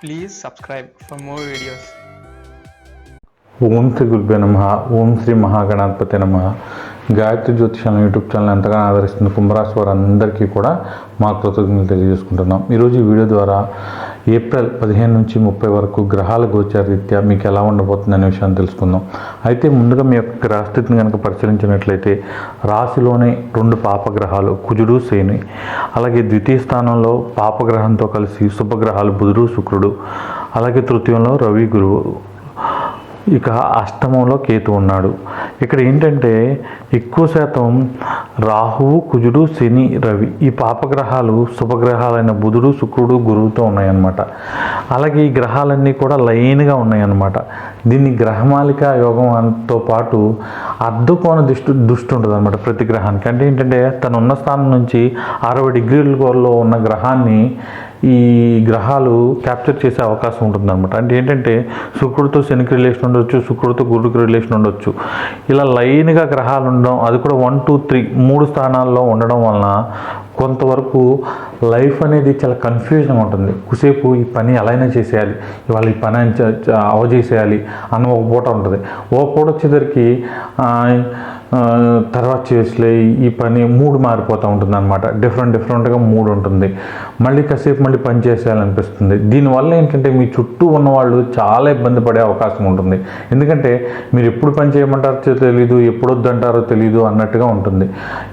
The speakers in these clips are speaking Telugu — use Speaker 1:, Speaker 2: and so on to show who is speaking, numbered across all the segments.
Speaker 1: Please subscribe for more videos.
Speaker 2: ఓం శ్రీ గురుభ్యో నమ ఓం శ్రీ మహాగణాధిపతి నమ గాయత్రి జ్యోతిషాల యూట్యూబ్ ఛానల్ ఎంతగానో ఆదరిస్తున్న కుంభరాశి వారందరికీ కూడా మా కృతజ్ఞతలు తెలియజేసుకుంటున్నాం. ఈరోజు ఈ వీడియో ద్వారా ఏప్రిల్ పదిహేను నుంచి ముప్పై వరకు గ్రహాల గోచార రీత్యా మీకు ఎలా ఉండబోతుంది అనే విషయాన్ని తెలుసుకుందాం. అయితే ముందుగా మీ యొక్క గ్రహస్థితిని కనుక పరిశీలించినట్లయితే రాశిలోనే రెండు పాపగ్రహాలు కుజుడు శని. అలాగే ద్వితీయ స్థానంలో పాపగ్రహంతో కలిసి శుభగ్రహాలు బుధుడు శుక్రుడు. అలాగే తృతీయంలో రవి గురువు. ఇక అష్టమంలో కేతు ఉన్నాడు. ఇక్కడ ఏంటంటే ఎక్కువ శాతం రాహువు కుజుడు శని రవి ఈ పాపగ్రహాలు శుభగ్రహాలైన బుధుడు శుక్రుడు గురువుతో ఉన్నాయన్నమాట. అలాగే ఈ గ్రహాలన్నీ కూడా లైన్గా ఉన్నాయన్నమాట. దీన్ని గ్రహమాలిక యోగంతో పాటు అర్ధకోణ దుష్టు దుష్టి ఉంటుంది అనమాట ప్రతి గ్రహానికి. అంటే ఏంటంటే తను ఉన్న స్థానం నుంచి అరవై డిగ్రీలలో ఉన్న గ్రహాన్ని ఈ గ్రహాలు క్యాప్చర్ చేసే అవకాశం ఉంటుంది అనమాట అంటే ఏంటంటే శుక్రుడితో శనికి రిలేషన్ ఉండొచ్చు శుక్రుడితో గురుడికి రిలేషన్ ఉండొచ్చు. ఇలా లైన్గా గ్రహాలు ఉండడం అది కూడా వన్ టూ త్రీ మూడు స్థానాల్లో ఉండడం వలన కొంతవరకు లైఫ్ అనేది చాలా కన్ఫ్యూజన్గా ఉంటుంది. కుసేపు ఈ పని ఎలా అయినా చేసేయాలి. ఇవాళ ఈ పని అవ చేసేయాలి అవజేసేయాలి అన్న ఒక పూట ఉంటుంది. ఓ పూట వచ్చేసరికి తర్వాత చేసే ఈ పని మూడు మారిపోతూ ఉంటుంది అనమాట డిఫరెంట్ డిఫరెంట్గా మూడు ఉంటుంది. మళ్ళీ కాసేపు మళ్ళీ పని చేసేయాలనిపిస్తుంది. దీనివల్ల ఏంటంటే మీ చుట్టూ ఉన్న వాళ్ళు చాలా ఇబ్బంది పడే అవకాశం ఉంటుంది. ఎందుకంటే మీరు ఎప్పుడు పని చేయమంటారో తెలియదు ఎప్పుడు వద్దంటారో తెలియదు అన్నట్టుగా ఉంటుంది.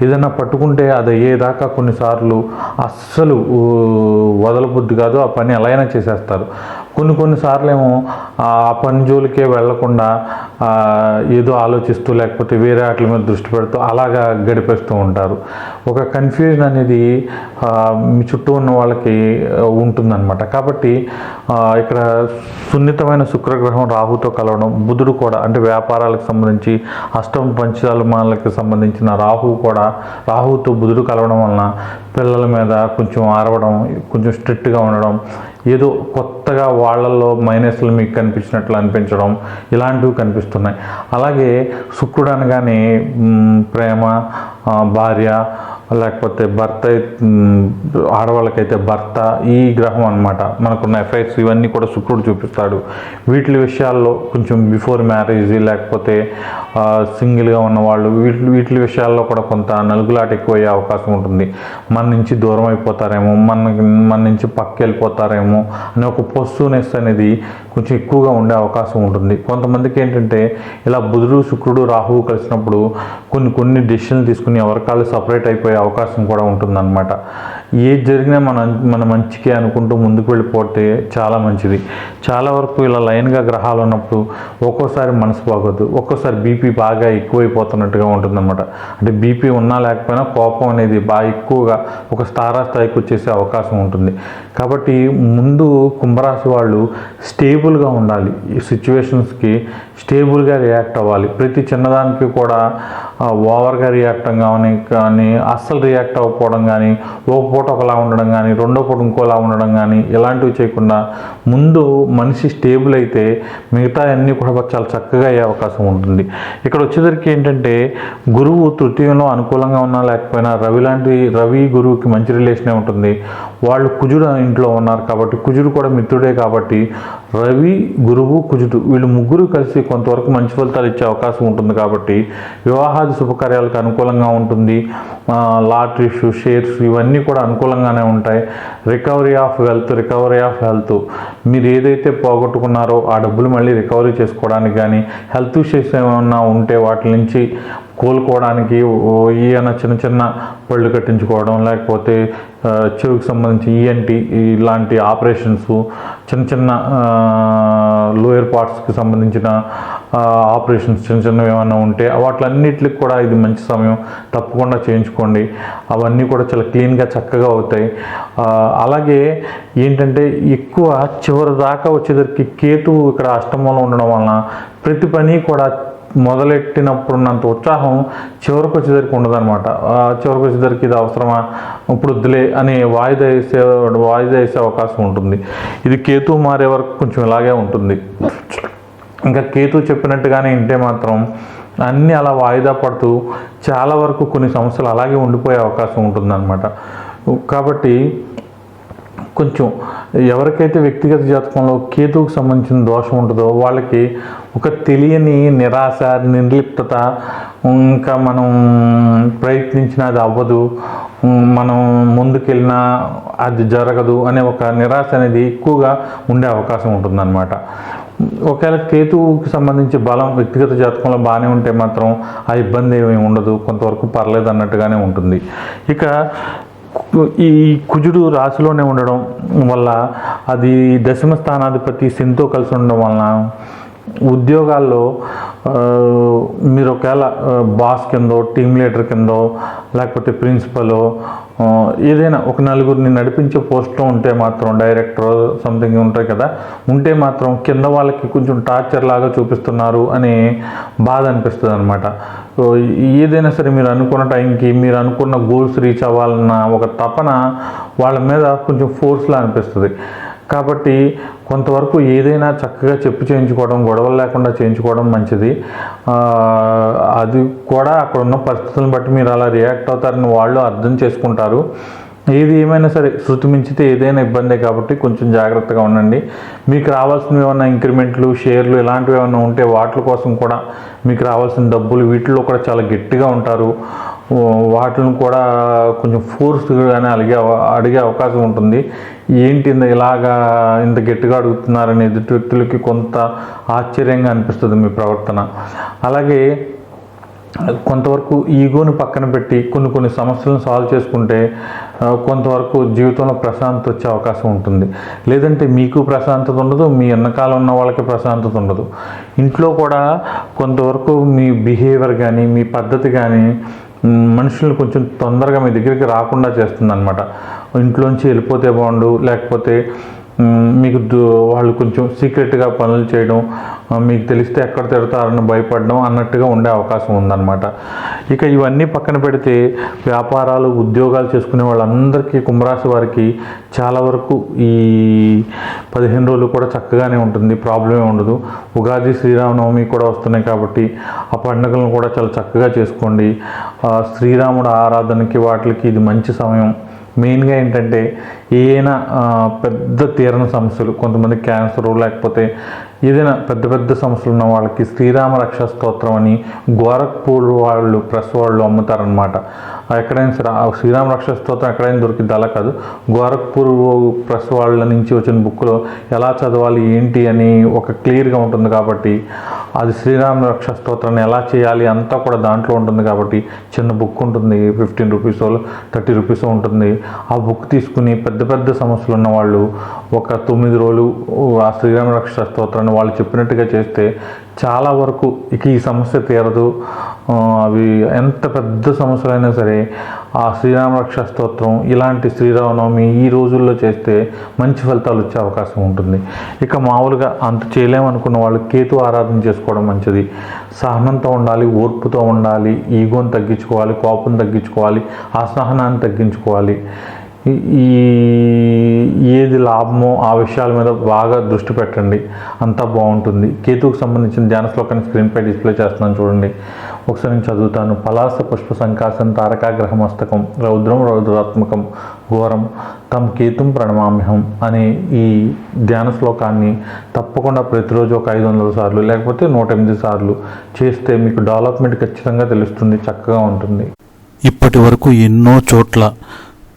Speaker 2: ఏదైనా పట్టుకుంటే అది అయ్యేదాకా కొన్నిసార్లు అస్సలు వదలబుద్ధి కాదు ఆ పని ఎలా అయినా చేసేస్తారు. కొన్ని కొన్నిసార్లు ఏమో ఆ పని జోలికే వెళ్ళకుండా ఏదో ఆలోచిస్తూ లేకపోతే వేరే వాటి మీద దృష్టి పెడుతూ అలాగా గడిపేస్తూ ఉంటారు. ఒక కన్ఫ్యూజన్ అనేది మీ చుట్టూ ఉన్న వాళ్ళకి ఉంటుందన్నమాట. కాబట్టి ఇక్కడ సున్నితమైన శుక్రగ్రహం రాహుతో కలవడం బుధుడు కూడా అంటే వ్యాపారాలకు సంబంధించి అష్టమ పంచాలమాలకు సంబంధించిన రాహు కూడా రాహుతో బుధుడు కలవడం వలన పిల్లల మీద కొంచెం ఆరవడం కొంచెం స్ట్రిక్ట్గా ఉండడం ఏదో కొత్తగా వాళ్ళల్లో మైనస్లు మీకు కనిపించినట్లు అనిపించడం ఇలాంటివి కనిపిస్తున్నాయి. అలాగే శుక్రుడు అనగానే ప్రేమ భార్య లేకపోతే భర్త ఆడవాళ్ళకైతే భర్త ఈ గ్రహం అన్నమాట. మనకున్న ఎఫెక్ట్స్ ఇవన్నీ కూడా శుక్రుడు చూపిస్తాడు. వీటి విషయాల్లో కొంచెం బిఫోర్ మ్యారేజ్ లేకపోతే సింగిల్గా ఉన్నవాళ్ళు వీటి వీటి విషయాల్లో కూడా కొంత నలుగులాట ఎక్కువయ్యే అవకాశం ఉంటుంది. మన నుంచి దూరం అయిపోతారేమో మన మన నుంచి పక్క వెళ్ళిపోతారేమో అనే ఒక పొస్సునెస్ అనేది కొంచెం ఎక్కువగా ఉండే అవకాశం ఉంటుంది. కొంతమందికి ఏంటంటే ఇలా బుధుడు శుక్రుడు రాహువు కలిసినప్పుడు కొన్ని కొన్ని డెసిషన్లు తీసుకుని ఎవరికాళ్ళు సపరేట్ అయిపోయే అవకాశం కూడా ఉంటుందన్నమాట. ఏది జరిగినా మన మన మంచికే అనుకుంటూ ముందుకు వెళ్ళిపోతే చాలా మంచిది. చాలా వరకు ఇలా లైన్గా గ్రహాలు ఉన్నప్పుడు ఒక్కోసారి మనసు బాగోదు. ఒక్కోసారి బీపీ బాగా ఎక్కువైపోతున్నట్టుగా ఉంటుందన్నమాట. అంటే బీపీ ఉన్నా లేకపోయినా కోపం అనేది బాగా ఎక్కువగా ఒక స్థాయికి వచ్చేసే అవకాశం ఉంటుంది. కాబట్టి ముందు కుంభరాశి వాళ్ళు స్టేబుల్గా ఉండాలి. ఈ సిచ్యువేషన్స్కి స్టేబుల్గా రియాక్ట్ అవ్వాలి. ప్రతి చిన్నదానికి కూడా ఓవర్గా రియాక్ట్ కానీ కానీ అస్సలు రియాక్ట్ అవ్వకపోవడం కానీ ఓ పూట ఒకలా ఉండడం కానీ రెండో పూట ఇంకోలా ఉండడం కానీ ఇలాంటివి చేయకుండా ముందు మనిషి స్టేబుల్ అయితే మిగతా అన్నీ కూడా చాలా చక్కగా అయ్యే అవకాశం ఉంటుంది. ఇక్కడ వచ్చేసరికి ఏంటంటే గురువు తృతీయంలో అనుకూలంగా ఉన్నా లేకపోయినా రవి లాంటి రవి గురువుకి మంచి రిలేషనే ఉంటుంది. వాళ్ళు కుజుడు ఇంట్లో ఉన్నారు కాబట్టి కుజుడు కూడా మిత్రుడే కాబట్టి రవి గురువు కుజుడు వీళ్ళు ముగ్గురు కలిసి కొంతవరకు మంచి ఫలితాలు ఇచ్చే అవకాశం ఉంటుంది కాబట్టి వివాహాది శుభకార్యాలకు అనుకూలంగా ఉంటుంది. లాటరీస్ షేర్స్ ఇవన్నీ కూడా అనుకూలంగానే ఉంటాయి. Recovery of wealth recovery of health. మీరు ఏదైతే పోగొట్టుకున్నారో ఆ డబ్బులు మళ్ళీ రికవరీ చేసుకోవడానికి కానీ హెల్త్ ఇష్యూస్ ఏమైనా ఉంటే వాటి నుంచి కోలుకోవడానికి ఈయన చిన్న చిన్న పళ్ళు కట్టించుకోవడం లేకపోతే చెవుకు సంబంధించి ఈఎన్టీ ఇలాంటి ఆపరేషన్స్ చిన్న చిన్న లోయర్ పార్ట్స్కి సంబంధించిన ఆపరేషన్స్ చిన్న చిన్నవి ఏమైనా ఉంటే వాటిలన్నిటికి కూడా ఇది మంచి సమయం. తప్పకుండా చేయించుకోండి. అవన్నీ కూడా చాలా క్లీన్గా చక్కగా అవుతాయి. అలాగే ఏంటంటే ఎక్కువ చివరి దాకా వచ్చేసరికి కేతువు ఇక్కడ అష్టమంలో ఉండడం వలన ప్రతి పని కూడా మొదలెట్టినప్పుడున్నంత ఉత్సాహం చివరికి వచ్చేసరికి ఉండదన్నమాట. చివరికి వచ్చేసరికి ఇది అవసరమా? ఇప్పుడు వద్దులే అని వాయిదా వేసే వాయిదా వేసే అవకాశం ఉంటుంది. ఇది కేతు మారే వరకు కొంచెం ఇలాగే ఉంటుంది. ఇంకా కేతు చెప్పినట్టుగానే వింటే మాత్రం అన్నీ అలా వాయిదా పడుతూ చాలా వరకు కొన్ని సమస్యలు అలాగే ఉండిపోయే అవకాశం ఉంటుందన్నమాట. కాబట్టి కొంచెం ఎవరికైతే వ్యక్తిగత జాతకంలో కేతువుకు సంబంధించిన దోషం ఉంటుందో వాళ్ళకి ఒక తెలియని నిరాశ నిర్లిప్తత ఇంకా మనం ప్రయత్నించినా అది అవ్వదు మనం ముందుకెళ్ళినా అది జరగదు అనే ఒక నిరాశ అనేది ఎక్కువగా ఉండే అవకాశం ఉంటుందన్నమాట. ఒకవేళ కేతువుకి సంబంధించి బలం వ్యక్తిగత జాతకంలో బాగానే ఉంటే మాత్రం ఆ ఇబ్బంది ఏమీ ఉండదు కొంతవరకు పర్లేదు అన్నట్టుగానే ఉంటుంది. ఇక ఈ కుజుడు రాశిలోనే ఉండడం వల్ల అది దశమ స్థానాధిపతి శనితో కలిసి ఉండడం వలన ఉద్యోగాల్లో మీరు ఒకవేళ బాస్ కిందో టీమ్ లీడర్ కిందో లేకపోతే ప్రిన్సిపలో ఏదైనా ఒక నలుగురిని నడిపించే పోస్ట్లో ఉంటే మాత్రం డైరెక్టర్ సంథింగ్ ఉంటాయి కదా ఉంటే మాత్రం కింద వాళ్ళకి కొంచెం టార్చర్ లాగా చూపిస్తున్నారు అని బాధ అనిపిస్తుంది అనమాట ఏదైనా సరే మీరు అనుకున్న టైంకి మీరు అనుకున్న గోల్స్ రీచ్ అవ్వాలన్న ఒక తపన వాళ్ళ మీద కొంచెం ఫోర్స్లా అనిపిస్తుంది. కాబట్టి కొంతవరకు ఏదైనా చక్కగా చెప్పు చేయించుకోవడం గొడవలు లేకుండా చేయించుకోవడం మంచిది. అది కూడా అక్కడ ఉన్న పరిస్థితులను బట్టి మీరు అలా రియాక్ట్ అవుతారని వాళ్ళు అర్థం చేసుకుంటారు. ఏది ఏమైనా సరే శృతి మించితే ఏదైనా ఇబ్బందే కాబట్టి కొంచెం జాగ్రత్తగా ఉండండి. మీకు రావాల్సినవి ఏమైనా ఇంక్రిమెంట్లు షేర్లు ఇలాంటివి ఏమైనా ఉంటే వాటి కోసం కూడా మీకు రావాల్సిన డబ్బులు వీటిల్లో కూడా చాలా గట్టిగా ఉంటారు. వాటిని కూడా కొంచెం ఫోర్స్గానే అడిగే అడిగే అవకాశం ఉంటుంది. ఏంటి ఇలాగా ఇంత గట్టిగా అడుగుతున్నారని ఎదుటి వ్యక్తులకి కొంత ఆశ్చర్యంగా అనిపిస్తుంది మీ ప్రవర్తన. అలాగే కొంతవరకు ఈగోని పక్కన పెట్టి కొన్ని కొన్ని సమస్యలను సాల్వ్ చేసుకుంటే కొంతవరకు జీవితంలో ప్రశాంతత వచ్చే అవకాశం ఉంటుంది. లేదంటే మీకు ప్రశాంతత ఉండదు మీ వెనకాల ఉన్న వాళ్ళకి ప్రశాంతత ఉండదు. ఇంట్లో కూడా కొంతవరకు మీ బిహేవియర్ కానీ మీ పద్ధతి కానీ మనుషులను కొంచెం తొందరగా మీ దగ్గరికి రాకుండా చేస్తుంది అనమాట ఇంట్లోంచి వెళ్ళిపోతే బాగుండు లేకపోతే మీకు వాళ్ళు కొంచెం సీక్రెట్గా పనులు చేయడం మీకు తెలిస్తే ఎక్కడ తిడతారని భయపడడం అన్నట్టుగా ఉండే అవకాశం ఉందన్నమాట. ఇక ఇవన్నీ పక్కన పెడితే వ్యాపారాలు ఉద్యోగాలు చేసుకునే వాళ్ళందరికీ కుంభరాశి వారికి చాలా వరకు ఈ పదిహేను రోజులు కూడా చక్కగానే ఉంటుంది ప్రాబ్లమే ఉండదు. ఉగాది శ్రీరామనవమి కూడా వస్తున్నాయి కాబట్టి ఆ పండుగలను కూడా చాలా చక్కగా చేసుకోండి. శ్రీరాముడు ఆరాధనకి వాటికి ఇది మంచి సమయం. మెయిన్గా ఏంటంటే ఏదైనా పెద్ద తీరని సమస్యలు కొంతమంది క్యాన్సర్ లేకపోతే ఏదైనా పెద్ద పెద్ద సమస్యలు ఉన్న వాళ్ళకి శ్రీరామ రక్ష స్తోత్రం అని గోరఖ్పూర్ వాళ్ళు ప్రెస్ వాళ్ళు అమ్ముతారనమాట ఎక్కడైనా సరే ఆ శ్రీరామ రక్షా స్తోత్రం ఎక్కడైనా దొరికింది అలా కాదు. గోరఖ్పూర్ ప్రెస్ వాళ్ళ నుంచి వచ్చిన బుక్లో ఎలా చదవాలి ఏంటి అని ఒక క్లియర్గా ఉంటుంది కాబట్టి అది శ్రీరామ రక్ష స్తోత్రాన్ని ఎలా చేయాలి అంతా కూడా దాంట్లో ఉంటుంది కాబట్టి చిన్న బుక్ ఉంటుంది ఫిఫ్టీన్ రూపీస్ థర్టీ రూపీస్ ఉంటుంది. ఆ బుక్ తీసుకుని పెద్ద పెద్ద సమస్యలు ఉన్న వాళ్ళు ఒక తొమ్మిది రోజులు ఆ శ్రీరామ రక్ష స్తోత్రాన్ని వాళ్ళు చెప్పినట్టుగా చేస్తే చాలా వరకు ఇక ఈ సమస్య తీరదు. అవి ఎంత పెద్ద సమస్యలైనా సరే ఆ శ్రీరామ రక్షా స్తోత్రం ఇలాంటి శ్రీరామనవమి ఈ రోజుల్లో చేస్తే మంచి ఫలితాలు వచ్చే అవకాశం ఉంటుంది. ఇక మామూలుగా అంత చేయలేమనుకున్న వాళ్ళు కేతు ఆరాధన చేసుకోవడం మంచిది. సహనంతో ఉండాలి ఓర్పుతో ఉండాలి ఈగోని తగ్గించుకోవాలి కోపం తగ్గించుకోవాలి అసహనాన్ని తగ్గించుకోవాలి. ఈ- ఏది లాభమో ఆ విషయాల మీద బాగా దృష్టి పెట్టండి. అంతా బాగుంటుంది. కేతుకు సంబంధించిన ధ్యాన శ్లోకాన్ని స్క్రీన్పై డిస్ప్లే చేస్తున్నాను చూడండి. ఒకసారి నేను చదువుతాను. పలాస పుష్ప సంకాసం తారకాగ్రహ మస్తకం రౌద్రం రౌద్రాత్మకం ఘోరం తమ్ కేతుం ప్రణమామ్యహం అనే ఈ ధ్యాన శ్లోకాన్ని తప్పకుండా ప్రతిరోజు ఒక ఐదు వందల సార్లు లేకపోతే నూట ఎనిమిది సార్లు చేస్తే మీకు డెవలప్మెంట్ ఖచ్చితంగా తెలుస్తుంది చక్కగా ఉంటుంది.
Speaker 3: ఇప్పటి వరకు ఎన్నో చోట్ల